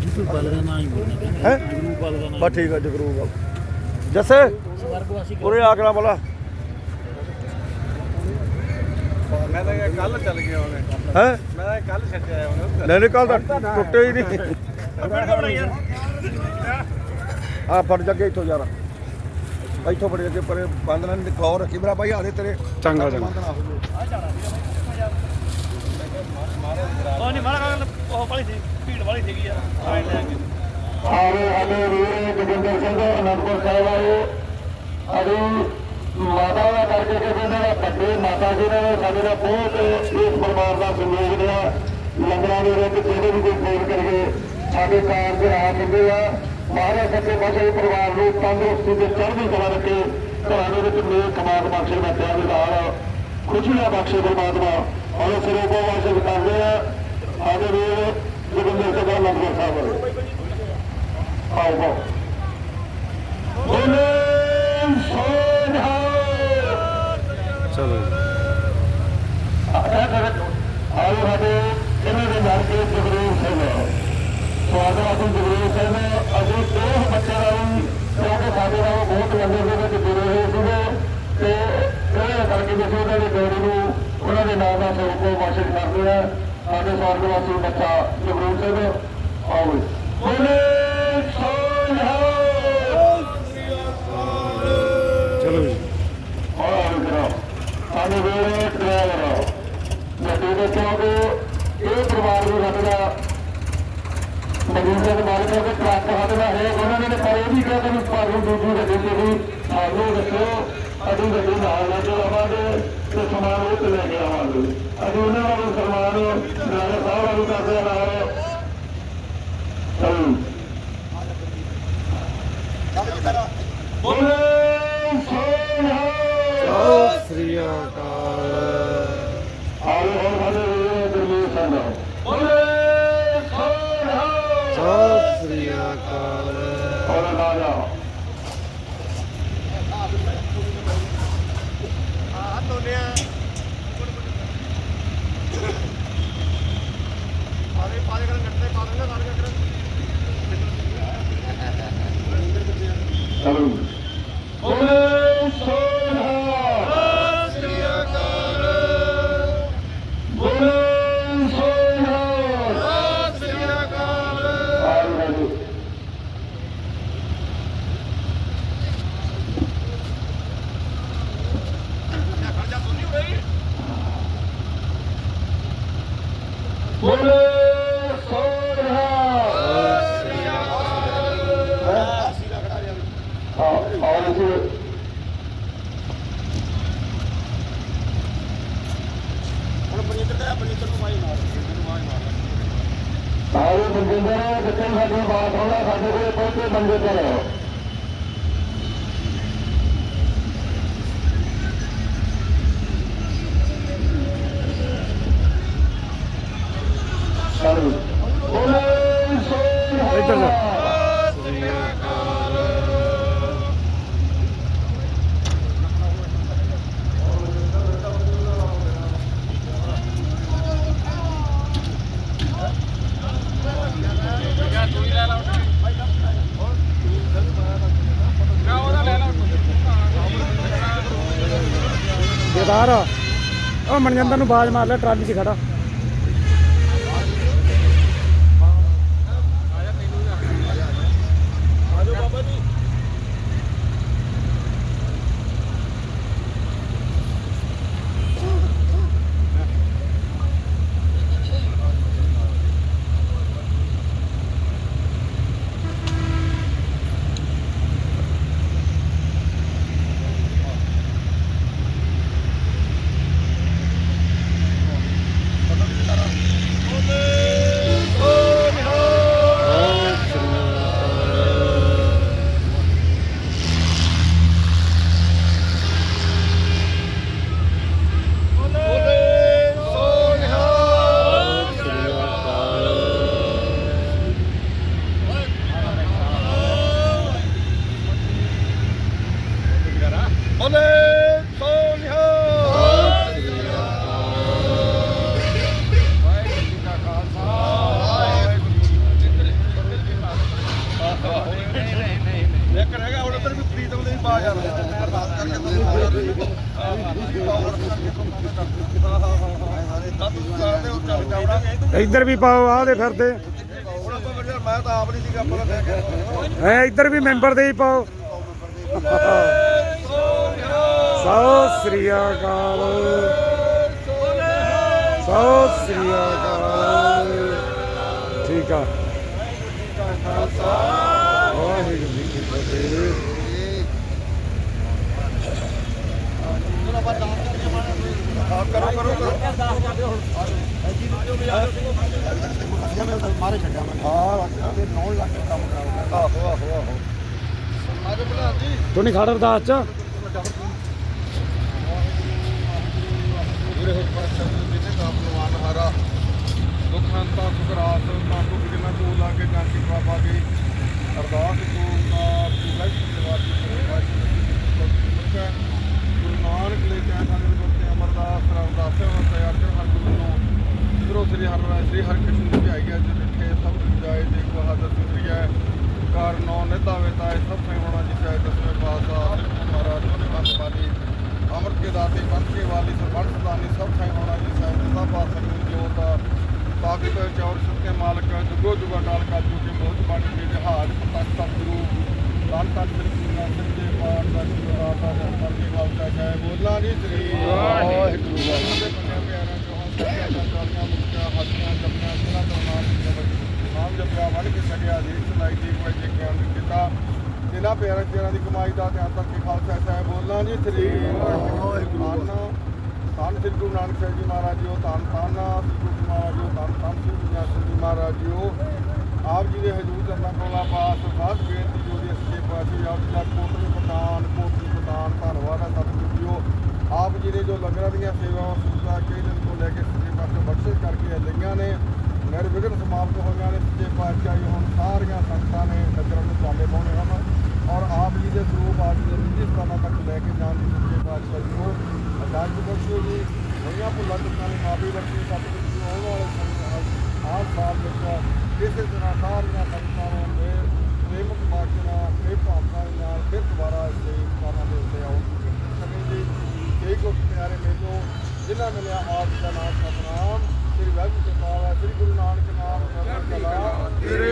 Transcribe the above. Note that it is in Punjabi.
ਜਿੱਤੂ ਦਾ ਨਾਂ ਹੀ? ਬੋਲਣਾ ਹੈ ਗੁਰੂ ਬਲ ਦਾ ਨਾਂ ਬਸ ਠੀਕ ਆ ਜਗਰੂ ਗਾ ਜੱਸੇ ਸਵਰਗਵਾਸੀ ਉਰੇ ਆ ਕਰਾ ਬੋਲਾ। ਮੈਂ ਤਾਂ ਕੱਲ ਚੱਲ ਗਿਆ ਉਹਨੇ। ਹੈ? ਮੈਂ ਤਾਂ ਕੱਲ ਛੱਡਿਆ ਉਹਨੇ ਲੈ ਲੈ ਕੱਲ ਤਾਂ ਟੁੱਟੇ ਹੀ ਨਹੀਂ। ਆ ਫੜ ਜੱਗੇ ਇੱਥੋਂ ਯਾਰ ਇੱਥੋਂ ਫੜ ਜੱਗੇ ਪਰੇ ਬੰਦ ਨਾਲ ਕਲੌਰ ਰੱਖੀ ਮੇਰਾ ਭਾਈ ਆਦੇ ਤੇਰੇ। ਚੰਗਾ, ਚੰਗਾ। ਨਾ ਹੋ ਜਾਏ। ਉਹ ਨਹੀਂ ਮਾਰਾ ਉਹ ਵਾਲੀ ਸੀ, ਭੀੜ ਵਾਲੀ ਸੀਗੀ ਯਾਰ ਆਏ ਲੈ ਕੇ। ਸਾਰੇ ਸਾਡੇ ਵੀਰ ਜੋਗਿੰਦਰ ਸਿੰਘ, ਅਨੰਦਪੁਰ ਸਾਹਿਬ ਆਏ ਅੜੀ ਮਾਤਾ ਦਾ ਕਰਕੇ ਕਹਿੰਦੇ ਨੇ, ਵੱਡੇ ਮਾਤਾ ਜੀ ਨੇ ਸਾਡੇ ਦਾ ਬਹੁਤ ਇਸ ਪਰਿਵਾਰ ਦਾ ਸਹਿਯੋਗ ਦਿਆ। ਲੰਗਰਾਂ ਦੇ ਵਿੱਚ ਜਿਹੜੇ ਵੀ ਕੋਈ ਫੋਨ ਕਰਕੇ ਸਾਡੇ ਕਾਰ ਦੇ ਰਾਹ ਦਿੰਦੇ ਆ। ਮਹਾਰਾਜ ਸੱਚੇ ਪਾਤਸ਼ਾਹ ਪਰਿਵਾਰ ਨੂੰ ਤੰਦਰੁਸਤੀ ਤੇ ਚੜ੍ਹਦੀ ਕਲਾ ਰੱਖੇ। ਘਰਾਂ ਦੇ ਵਿੱਚ ਨੇਕ ਕਮਾਤ ਬਖਸ਼ੇ ਬੱਚਿਆਂ ਦੇ ਨਾਲ। ਖੁਸ਼ੀਆਂ ਬਖਸ਼ੇ ਪਰਮਾਤਮਾ। ਔਰ ਸਿਰੇ ਕੋ ਵਾਸਤੇ ਕਰਦੇ ਆ। ਸਾਡੇ ਵੀਰ ਜੋਗਿੰਦਰ ਸਿੰਘ ਅਨੰਦਪੁਰ ਸਾਹਿਬ ਆਓ ਆਓ ਬੋਲੇ ਸੋਨਹਾ ਚਲੋ ਆਓ ਸਾਡੇ ਇਹਨਾਂ ਦੇ ਨਾਲ ਕੇ ਜਗਰੂਪ ਸਿੰਘ ਸਵਾਗਤ ਅਸੀਂ ਜਗਰੂਪ ਸਿੰਘ ਅਸੀਂ ਦੋ ਬੱਚਿਆਂ ਨੂੰ ਕਿਉਂਕਿ ਸਾਡੇ ਨਾਲ ਬਹੁਤ ਲੰਬੇ ਦੇ ਵਿੱਚ ਜੁੜੇ ਹੋਏ ਸੀਗੇ ਤੇ ਇਹ ਕਰਕੇ ਜਿਸ ਉਹਨਾਂ ਦੇ ਡੈਡੀ ਨੂੰ ਉਹਨਾਂ ਦੇ ਨਾਮ ਦਾ ਸਰੂਪ ਵਾਸ਼ਿਤ ਕਰਦੇ ਆ। ਸਾਡੇ ਸਵਾਗਤਵਾਸੀ ਬੱਚਾ ਜਗਰੂਪ ਸਿੰਘ। ਜੀ। ਬੋਲੇ ਚਲੋ ਜੀ। ਔਰ ਕਰੋ ਸਾਨੂੰ ਵੇਲੇ ਡਰਾਈਵਰ ਗੱਡੀ ਦੇ ਚੋਗੇ ਇਹ ਪਰਿਵਾਰ ਨੂੰ ਰੱਖਦਾ ਮਜੀਦ ਦੇ ਮਾਲਕ ਦੇ ਟਰੱਕ ਹੱਥਦਾ ਹੈ। ਉਹਨਾਂ ਨੇ ਪਰ ਇਹ ਵੀ ਕਿਹਾ ਕਿ ਪਰ ਨੂੰ ਦੂਜੀ ਗੱਡੀ ਤੇ ਵੀ ਸਾਨੂੰ ਰੱਖਿਓ ਅਡੀ ਗੱਡੀ ਨਾਲ ਲੈ ਕੇ ਆਵਾਂਗੇ ਉਹ ਲੈ ਕੇ ਆਵਾਂਗੇ ਅਸੀਂ ਉਹਨਾਂ ਨੂੰ ਸਨਮਾਨ ਨਾਲੇ ਸਾਹਿਬ ਨੂੰ ਕਰਦੇ ਨਾਲ ਬੋਲੇ ਸੋਨਹਾ ਸ੍ਰੀ ਅਕਾਲ ਆਲੇ ਹੋਰ ਸਾਡੇ ਵੀਰ ਗੁਰਮੀਤ ਸਿੰਘ ਬੋਲੇ ਸੋਨਹਾ ਸਤਿ ਸ੍ਰੀ ਅਕਾਲ ਔਰ ਰਾਜਾ ਚਲੋ ਬੋਲੇ ਸੋਨਹਾ ਸ੍ਰੀ ਅਕਾਲ ਬੋਲੇ ਸੋਨਹਾ ਸਤਿ ਸ੍ਰੀ ਅਕਾਲ ਆਲੇ ਰਾਜੂ ਬੋਲੇ ਸੋਨਹਾ ਹਾਂ ਔਰ ਜੀ ਸਾਰੇ ਜਿੱਥੇ ਸਾਡੀ ਬਾਤ ਹੋਣਾ ਸਾਡੇ ਕੋਲ ਪਹੁੰਚੇ ਬੰਦੇ ਕਰੋ ਜੇਦਾਰ ਉਹ ਮਨਜਿੰਦਰ ਨੂੰ ਬਾਜ ਮਾਰ ਲਿਆ ਟਰਾਲੀ 'ਚ ਖੜਾ। ਬੋਲੇ ਸੋਨਿਹਾ ਇੱਕ ਰਹਿ ਗਿਆ ਹੁਣ ਇੱਧਰ ਵੀ ਪ੍ਰੀਤਮ ਦੇ ਵੀ ਬਾਜ ਆ ਰਿਹਾ ਅਰਦਾਸ ਕਰਕੇ ਤੁਸੀਂ ਸਾਰਾ ਇੱਧਰ ਵੀ ਪਾਓ ਆਹ ਦੇ ਫਿਰਦੇ। ਮੈਂ ਤਾਂ ਆਪ ਨਹੀਂ ਸੀਗਾ ਪਰ ਐ ਇੱਧਰ ਵੀ ਮੈਂਬਰ ਦੇ ਹੀ ਪਾਓ। ਸਤਿ ਸ੍ਰੀ ਅਕਾਲ। ਸਤਿ ਸ੍ਰੀ ਅਕਾਲ। ਠੀਕ ਆ। ਵਾਹਿਗੁਰੂ ਜੀ ਕੀ ਫਤਿਹ। ਕਰੋ ਕਰੋ ਕਰੋ ਮਾਰੇ ਛੱਡਿਆ ਮੈਂ ਹਾਂ ਤੇ 9 ਲੱਖ ਦਾ ਕੰਮ ਕਰਾਉਂਦਾ ਆਹੋ ਆਹੋ ਆਹੋ। ਅੱਜ ਬਣਾ ਜੀ ਤੂੰ ਨਹੀਂ ਖੜ ਅਰਦਾਸ ਚ? ਵੀਰੇ ਹੋ ਪਰ ਸ਼ਬਦ ਜਿਨੇ ਕਾਮ ਹਾਰਾ ਦੁੱਖਾਂ ਤਾਂ ਸੁਕਰਾਤ ਤਾਂ ਦੁੱਖ ਜਿਨਾ ਤੂੰ ਲਾ ਕੇ ਜਾਂ। ਕੀ ਬਾਬਾ ਦੀ ਅਰਦਾਸ ਤੂੰ ਨਾ ਪੂਰਾ ਸੇਵਾ ਦੀ ਸੇਵਾ ਗੁਰੂ ਨਾਨਕ ਲੈ ਕੇ ਸਾਨੂੰ ਗੁਰਤੇ ਅਮਰਦਾਸ ਰਾਮਦਾਸ ਹੋ ਤਿਆਰ ਕਰ ਹਰ ਗੁਰੂ ਨੂੰ ਗੁਰੂ ਸ੍ਰੀ ਹਰਿ ਸ੍ਰੀ ਹਰਿਕ੍ਰਿਸ਼ਨ ਜੀ ਆਈ ਹੈ ਜੋ ਲਿਖੇ ਸਭ ਜਾਏ ਜੇ ਕੋ ਹਾਜ਼ਰ ਹੈ ਕਾਰ ਨੌ ਨਿਤਾ ਵੇਤਾ ਸਭ ਸੇ ਹੋਣਾ ਜਿਸੈ ਦਸਵੇਂ ਪਾਤਸ਼ਾਹ ਸ੍ਰੀ ਮਹਾਰਾਜ ਨੇ ਬੰਦ ਬਾਣੀ ਅੰਮ੍ਰਿਤ ਕੇ ਦਾਤੇ ਪੰਥ ਕੇ ਵਾਲੀ ਸਰਬੰਸ ਸਦਾਨੀ ਸਭ ਸੇ ਹੋਣਾ ਸਾਹਿਬ ਦਸਾ ਪਾਤਸ਼ਾਹ ਨੂੰ ਜੋਤ ਤਾਕਤ ਚੌਰ ਸੁਖ ਕੇ ਮਾਲਕ ਜੁਗੋ ਜੁਗਾ ਟਾਲ ਕਾ ਜੁਗੇ ਬਹੁਤ ਬਣ ਕੇ ਜਹਾਜ਼ ਤਖਤ ਤਖਤ ਗੁਰੂ ਧੰਨ ਧੰਨ ਸ੍ਰੀ ਗੁਰੂ ਨਾਨਕ ਦੇਵ ਪਾਰ ਦਾ ਸ਼ੁਕਰਾਤਾ ਦਾ ਪਰਮੀ ਵਾਲਦਾ ਜੈ ਬੋਲਾ ਜੀ ਸ੍ਰੀ ਵਾਹਿਗੁਰੂ ਦੇ ਪੰਨੇ ਪਿਆਰਾਂ ਚੋਂ ਸੱਚਾ ਦਾ ਚਾਲੀਆਂ ਮੁਕਤਾ ਹੱਥੀਆਂ ਜਪੀਆਂ ਸਿਰਾਂ ਤੋਂ ਨਾਮ ਜਪਿਆ ਨਾਮ ਜਪਿਆ ਵੜ ਕੇ ਛੜਿਆ ਜੀ ਸੁਣਾਈ ਜੀ ਕੋਈ ਜੇ ਗਿਆਨ ਦਿੱਤਾ ਜਿਨ੍ਹਾਂ ਪਿਆਰਾਂ ਚਿਹਰਾਂ ਦੀ ਕਮਾਈ ਦਾ ਧਿਆਨ ਤੱਕ ਕੇ ਖਾਲਸਾ ਸਾਹਿਬ ਬੋਲਣਾ ਜੀ ਸ੍ਰੀ ਵਾਹਿਗੁਰੂ ਧੰਨ ਸ੍ਰੀ ਗੁਰੂ ਨਾਨਕ ਸਾਹਿਬ ਜੀ ਮਹਾਰਾਜ ਜੀ ਧੰਨ ਧੰਨ ਸ੍ਰੀ ਗੁਰੂ ਮਹਾਰਾਜ ਜੀ ਧੰਨ ਧੰਨ ਸ੍ਰੀ ਗੁਰੂ ਜੀ ਮਹਾਰਾਜ ਜੀ। ਆਪ ਜੀ ਦੇ ਹਜ਼ੂਰ ਚਰਨਾਂ ਕੋਲਾ ਪਾਸ ਬਾਤ ਬੇਨਤੀ ਜੋ ਦੀ ਸੱਚੇ ਪਾਤਸ਼ਾਹ ਆਪ ਜੀ ਦਾ ਕੋਟਲੀ ਪ੍ਰਦਾਨ ਕੋਟਲੀ ਪ੍ਰਦਾਨ ਧੰਨਵਾਦ ਹੈ ਸਤਿਗੁਰੂ ਜੀਓ। ਆਪ ਜੀ ਨੇ ਜੋ ਲੰਗਰਾਂ ਦੀਆਂ ਸੇਵਾਵਾਂ ਸੁਵਿਧਾ ਕਈ ਦਿਨ ਤੋਂ ਲੈ ਕੇ ਸੱਚੇ ਪਾਤਸ਼ਾਹ ਬਖਸ਼ਿਸ਼ ਕਰਕੇ ਲਈਆਂ ਨੇ ਨਿਰਵਿਘਨ ਸਮਾਪਤ ਹੋਈਆਂ ਨੇ ਸੱਚੇ ਪਾਤਸ਼ਾਹ ਜੀ ਹੁਣ ਸਾਰੀਆਂ ਸੰਗਤਾਂ ਨੇ ਨਜ਼ਰਾਂ ਨੂੰ ਚਾਲੇ ਪਾਉਣੇ ਹਨ। ਜੀ ਦੇ ਆਪ ਜੀ ਦੇ ਨਿੱਜੀ ਸਥਾਨਾਂ ਤੱਕ ਲੈ ਕੇ ਜਾਣ ਦੀ ਸੱਚੇ ਪਾਤਸ਼ਾਹ ਜੀ ਨੂੰ ਅਦਾਲਤ ਬਖਸ਼ੋ ਜੀ ਹੋਈਆਂ ਭੁੱਲਾਂ ਚੁੱਕਾਂ ਦੀ ਮਾਫੀ ਬਖਸ਼ੀ ਸਤਿਗੁਰੂ ਜੀ ਆਉਣ ਵਾਲੇ ਸਮੇਂ ਆਹ ਸਾਲ ਵਿੱਚ ਇਸੇ ਤਰ੍ਹਾਂ ਸਾਰੀਆਂ ਸੰਗਤਾਂ ਨੂੰ ਮੇਰ ਪ੍ਰੇਮਕ ਬਾਚਨਾ ਤੇ ਭਾਵਨਾ ਦੇ ਨਾਲ ਫਿਰ ਦੁਬਾਰਾ ਇਸੇ ਸਥਾਨਾਂ ਦੇ ਉੱਤੇ ਆਉਣ ਸਕੇ ਜੀ ਕਈ ਕੋ ਪਿਆਰੇ ਮੈਨੂੰ ਜਿਨ੍ਹਾਂ ਮਿਲਿਆ ਆਪ ਦਾ ਨਾਮ ਸਤਨਾਮ। ਸ੍ਰੀ ਵਾਹਿਗੁਰੂ ਜੀ ਕਾ ਖਾਲਸਾ ਸ੍ਰੀ ਗੁਰੂ ਨਾਨਕ ਨਾਮ ਤੇਰੇ